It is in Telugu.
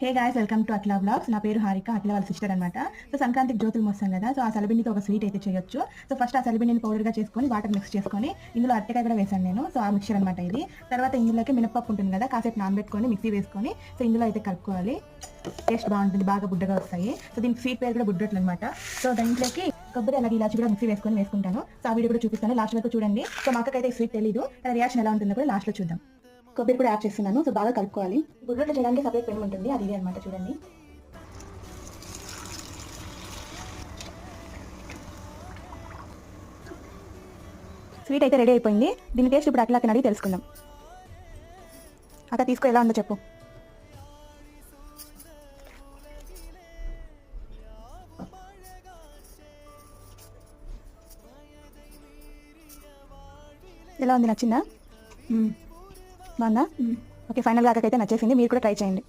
Hey guys welcome to Atla blogs నా పేరు హారిక అట్లా వాళ్ళ సిస్టర్ అనమాట సో సంక్రాంతికి జ్యోతులు మోస్తాం కదా సో ఆ సలబిండితో ఒక స్వీట్ అయితే చేయొచ్చు. సో ఫస్ట్ ఆ సలబిండిని పౌడర్గా చేసుకొని వాటర్ మిక్స్ చేసుకొని ఇందులో అట్టకాయ కూడా వేసాను నేను. సో ఆ మిక్చర్ అనమాట ఇది. తర్వాత ఇందులోకి మినపప్పు ఉంటుంది కదా కాసేపు నానబెట్టుకొని మిక్సీ వేసుకొని సో ఇందులో అయితే కలుపుకోవాలి. టేస్ట్ బాగుంటుంది బాగా బుడ్డగా వస్తాయి. సో దీనికి స్వీట్ పేరు కూడా బుడ్డట్లు అనమాట సో దాంట్లోకి కొబ్బరి అలాగే ఇలాచి కూడా మిక్సీ వేసుకొని వేసుకుంటాను. సో ఆ వీడియో కూడా చూపిస్తాను. లాస్ట్ వరకు చూడండి. సో మా అక్కకైతే స్వీట్ తెలియదు తన రియాక్షన్ ఎలా ఉంటుందో కూడా లాస్ట్లో చూద్దాం. కొబ్బరి కూడా యాడ్ చేస్తున్నాను. సో బాగా కలుపుకోవాలి. గుడ్రట్లు చేయడానికి సపరేట్ పెనం ఉంటుంది. అది ఇది అనమాట చూడండి. స్వీట్ అయితే రెడీ అయిపోయింది. దీని టేస్ట్ ఇప్పుడు అట్లా అడిగి తెలుసుకుందాం. అక్క తీసుకో ఎలా ఉందో చెప్పు. ఎలా ఉంది? నచ్చిందా? బాగుందా? ఓకే ఫైనల్గా అక్కకైతే నచ్చేసింది. మీరు కూడా ట్రై చేయండి.